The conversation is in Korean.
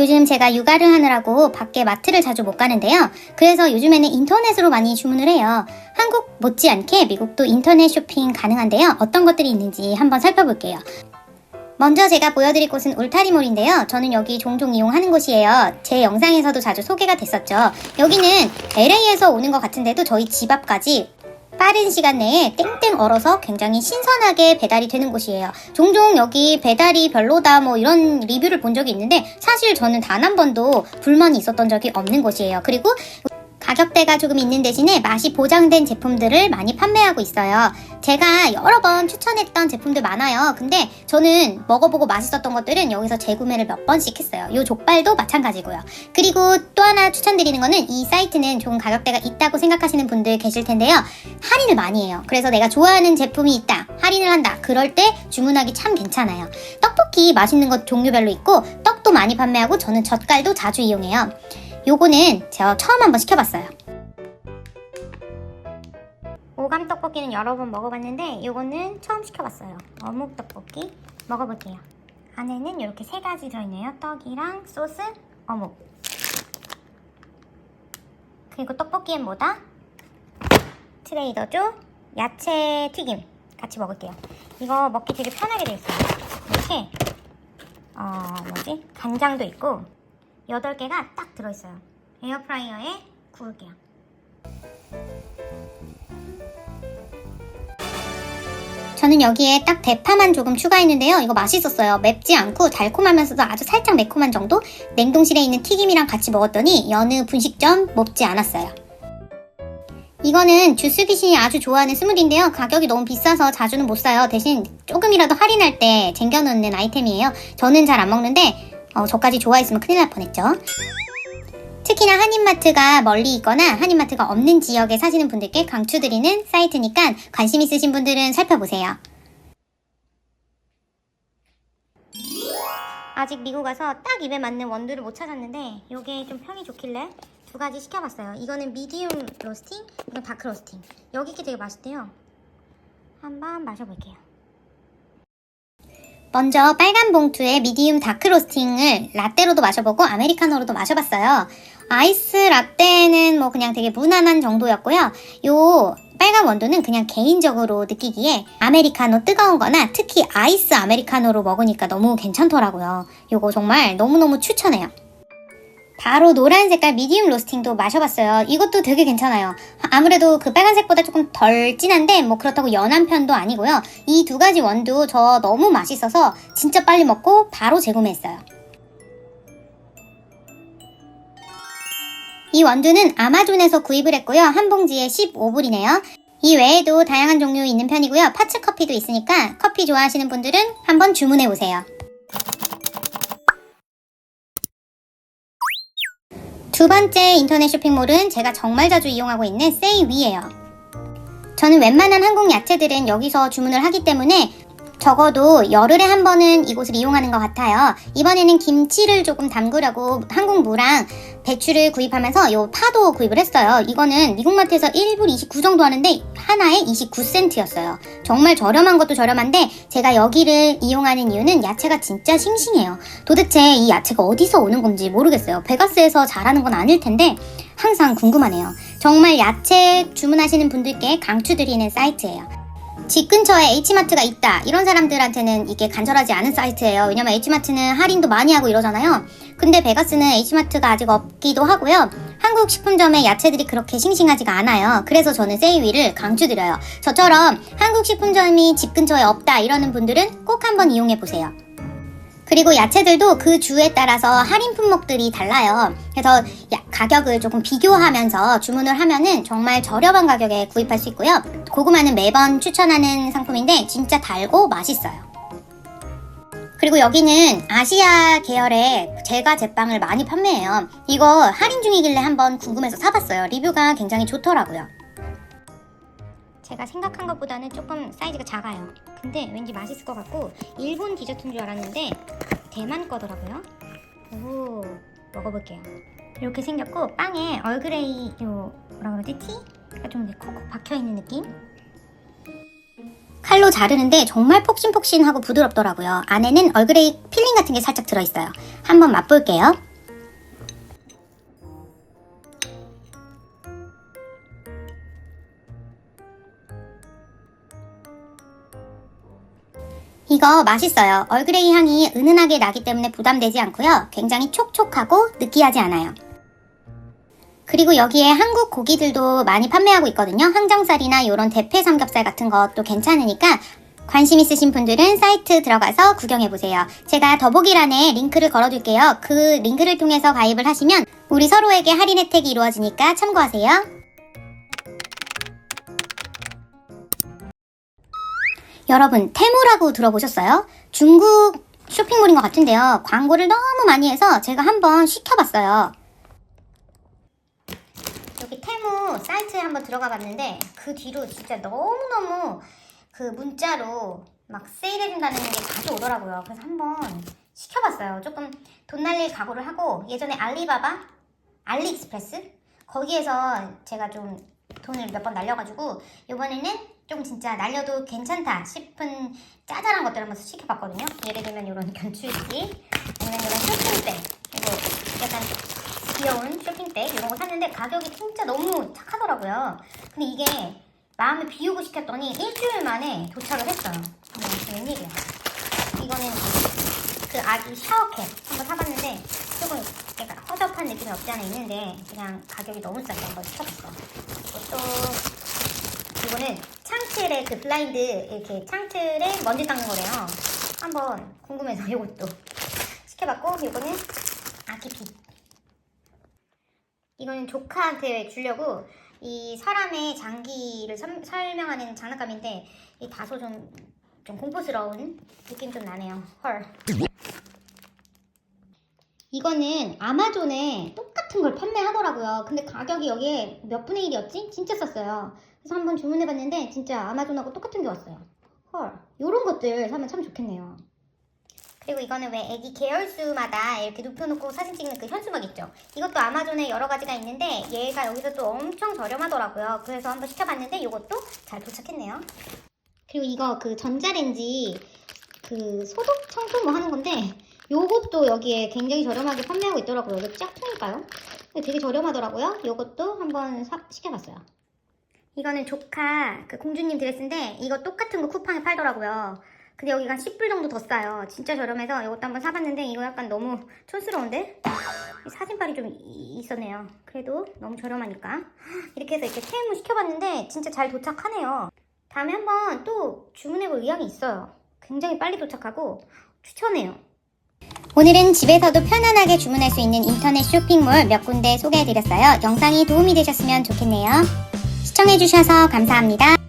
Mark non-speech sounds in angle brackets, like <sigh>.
요즘 제가 육아를 하느라고 밖에 마트를 자주 못 가는데요. 그래서 요즘에는 인터넷으로 많이 주문을 해요. 한국 못지않게 미국도 인터넷 쇼핑 가능한데요. 어떤 것들이 있는지 한번 살펴볼게요. 먼저 제가 보여드릴 곳은 울타리몰인데요. 저는 여기 종종 이용하는 곳이에요. 제 영상에서도 자주 소개가 됐었죠. 여기는 LA에서 오는 것 같은데도 저희 집 앞까지 빠른 시간 내에 땡땡 얼어서 굉장히 신선하게 배달이 되는 곳이에요. 종종 여기 배달이 별로다 뭐 이런 리뷰를 본 적이 있는데 사실 저는 단 한 번도 불만이 있었던 적이 없는 곳이에요. 그리고 가격대가 조금 있는 대신에 맛이 보장된 제품들을 많이 판매하고 있어요. 제가 여러 번 추천했던 제품들 많아요. 근데 저는 먹어보고 맛있었던 것들은 여기서 재구매를 몇 번씩 했어요. 이 족발도 마찬가지고요. 그리고 또 하나 추천드리는 거는 이 사이트는 좀 가격대가 있다고 생각하시는 분들 계실 텐데요. 할인을 많이 해요. 그래서 내가 좋아하는 제품이 있다. 할인을 한다. 그럴 때 주문하기 참 괜찮아요. 떡볶이 맛있는 것 종류별로 있고 떡도 많이 판매하고 저는 젓갈도 자주 이용해요. 요거는 제가 처음 한번 시켜봤어요. 오감 떡볶이는 여러 번 먹어봤는데 요거는 처음 시켜봤어요. 어묵 떡볶이 먹어볼게요. 안에는 이렇게 세 가지 들어있네요. 떡이랑 소스, 어묵. 그리고 떡볶이엔 뭐다? 트레이더조 야채 튀김 같이 먹을게요. 이거 먹기 되게 편하게 돼 있어요. 이렇게 어 뭐지? 간장도 있고 8개가 딱 들어있어요. 에어프라이어에 구울게요. 저는 여기에 딱 대파만 조금 추가했는데요. 이거 맛있었어요. 맵지 않고 달콤하면서도 아주 살짝 매콤한 정도? 냉동실에 있는 튀김이랑 같이 먹었더니 여느 분식점 먹지 않았어요. 이거는 주스 귀신이 아주 좋아하는 스무디인데요. 가격이 너무 비싸서 자주는 못 사요. 대신 조금이라도 할인할 때 쟁겨놓는 아이템이에요. 저는 잘 안 먹는데 어, 저까지 좋아했으면 큰일 날 뻔했죠. 특히나 한인마트가 멀리 있거나 한인마트가 없는 지역에 사시는 분들께 강추드리는 사이트니까 관심 있으신 분들은 살펴보세요. 아직 미국 와서 딱 입에 맞는 원두를 못 찾았는데 이게 좀 평이 좋길래 두 가지 시켜봤어요. 이거는 미디움 로스팅, 이건 다크 로스팅. 여기 게 되게 맛있대요. 한번 마셔볼게요. 먼저 빨간 봉투에 미디움 다크 로스팅을 라떼로도 마셔보고 아메리카노로도 마셔봤어요. 아이스 라떼는 뭐 그냥 되게 무난한 정도였고요. 요 빨간 원두는 그냥 개인적으로 느끼기에 아메리카노 뜨거운 거나 특히 아이스 아메리카노로 먹으니까 너무 괜찮더라고요. 요거 정말 너무너무 추천해요. 바로 노란 색깔 미디움 로스팅도 마셔봤어요. 이것도 되게 괜찮아요. 아무래도 그 빨간색보다 조금 덜 진한데 뭐 그렇다고 연한 편도 아니고요. 이 두 가지 원두 저 너무 맛있어서 진짜 빨리 먹고 바로 재구매했어요. 이 원두는 아마존에서 구입을 했고요. 한 봉지에 15불이네요. 이 외에도 다양한 종류 있는 편이고요. 파츠 커피도 있으니까 커피 좋아하시는 분들은 한번 주문해 보세요. 두 번째 인터넷 쇼핑몰은 제가 정말 자주 이용하고 있는 세이위예요. 저는 웬만한 한국 야채들은 여기서 주문을 하기 때문에 적어도 열흘에 한 번은 이곳을 이용하는 것 같아요. 이번에는 김치를 조금 담그려고 한국 무랑 배추를 구입하면서 요 파도 구입을 했어요. 이거는 미국마트에서 1불 29 정도 하는데 하나에 29센트였어요. 정말 저렴한 것도 저렴한데 제가 여기를 이용하는 이유는 야채가 진짜 싱싱해요. 도대체 이 야채가 어디서 오는 건지 모르겠어요. 베가스에서 자라는 건 아닐 텐데 항상 궁금하네요. 정말 야채 주문하시는 분들께 강추드리는 사이트예요. 집 근처에 H마트가 있다. 이런 사람들한테는 이게 간절하지 않은 사이트예요. 왜냐면 H마트는 할인도 많이 하고 이러잖아요. 근데 베가스는 H마트가 아직 없기도 하고요. 한국 식품점의 야채들이 그렇게 싱싱하지가 않아요. 그래서 저는 세이위를 강추드려요. 저처럼 한국 식품점이 집 근처에 없다 이러는 분들은 꼭 한번 이용해 보세요 그리고 야채들도 그 주에 따라서 할인 품목들이 달라요. 그래서 야- 가격을 조금 비교하면서 주문을 하면은 정말 저렴한 가격에 구입할 수 있고요. 고구마는 매번 추천하는 상품인데 진짜 달고 맛있어요. 그리고 여기는 아시아 계열의 제과 제빵을 많이 판매해요. 이거 할인 중이길래 한번 궁금해서 사봤어요. 리뷰가 굉장히 좋더라고요. 제가 생각한 것보다는 조금 사이즈가 작아요. 근데 왠지 맛있을 것 같고 일본 디저트인 줄 알았는데 대만 거더라고요. 오 먹어볼게요. 이렇게 생겼고 빵에 얼그레이 요 뭐라 그러지 티가 좀 이렇게 콕콕 박혀 있는 느낌. 칼로 자르는데 정말 폭신폭신하고 부드럽더라고요. 안에는 얼그레이 필링 같은 게 살짝 들어있어요. 한번 맛볼게요. 이거 맛있어요. 얼그레이 향이 은은하게 나기 때문에 부담되지 않고요. 굉장히 촉촉하고 느끼하지 않아요. 그리고 여기에 한국 고기들도 많이 판매하고 있거든요. 항정살이나 이런 대패 삼겹살 같은 것도 괜찮으니까 관심 있으신 분들은 사이트 들어가서 구경해보세요. 제가 더보기란에 링크를 걸어둘게요. 그 링크를 통해서 가입을 하시면 우리 서로에게 할인 혜택이 이루어지니까 참고하세요. 여러분, 테무라고 들어보셨어요? 중국 쇼핑몰인 것 같은데요. 광고를 너무 많이 해서 제가 한번 시켜봤어요. 여기 테무 사이트에 한번 들어가 봤는데 그 뒤로 진짜 너무너무 그 문자로 막 세일해준다는 게 자주 오더라고요. 그래서 한번 시켜봤어요. 조금 돈 날릴 각오를 하고 예전에 알리바바, 알리익스프레스 거기에서 제가 좀 돈을 몇 번 날려가지고 이번에는 좀 진짜 날려도 괜찮다 싶은 짜잘한 것들 한번 시켜봤거든요. 예를 들면 이런 견출지, 아니면 이런 쇼핑백, 이거 약간 귀여운 쇼핑백 이런 거 샀는데 가격이 진짜 너무 착하더라고요. 근데 이게 마음을 비우고 시켰더니 일주일 만에 도착을 했어요. 이게 웬일이야. 이거는 그 아기 샤워캡 한번 사봤는데 조금 약간 허접한 느낌이 없지 않아 있는데 그냥 가격이 너무 싸서 한번 시켜봤어요. 이것도 이거는 창틀에 그 블라인드 이렇게 창틀에 먼지 닦는 거래요. 한번 궁금해서 <laughs> 이것도 시켜봤고 이거는 아기 빛. 이거는 조카한테 주려고 이 사람의 장기를 설- 설명하는 장난감인데 이 다소 좀, 좀 공포스러운 느낌 좀 나네요. 헐. 이거는 아마존에 똑같은 걸 판매하더라고요. 근데 가격이 여기에 몇 분의 1이었지? 진짜 쌌어요. 그래서 한번 주문해봤는데 진짜 아마존하고 똑같은 게 왔어요. 헐. 요런 것들 사면 참 좋겠네요. 그리고 이거는 왜 애기 계열수마다 이렇게 눕혀놓고 사진 찍는 그 현수막 있죠? 이것도 아마존에 여러 가지가 있는데 얘가 여기서 또 엄청 저렴하더라고요. 그래서 한번 시켜봤는데 이것도 잘 도착했네요. 그리고 이거 그 전자레인지 그 소독 청소 뭐 하는 건데 요것도 여기에 굉장히 저렴하게 판매하고 있더라고요. 이거 짝퉁일까요? 되게 저렴하더라고요. 요것도 한번 사- 시켜봤어요. 이거는 조카 그 공주님 드레스인데 이거 똑같은 거 쿠팡에 팔더라고요. 근데 여기가 10불 정도 더 싸요. 진짜 저렴해서 이것도 한번 사봤는데 이거 약간 너무 촌스러운데? 이 사진빨이 좀 이- 있었네요. 그래도 너무 저렴하니까. 이렇게 해서 이렇게 테이무 시켜봤는데 진짜 잘 도착하네요. 다음에 한번 또 주문해볼 의향이 있어요. 굉장히 빨리 도착하고 추천해요. 오늘은 집에서도 편안하게 주문할 수 있는 인터넷 쇼핑몰 몇 군데 소개해드렸어요. 영상이 도움이 되셨으면 좋겠네요. 시청해주셔서 감사합니다.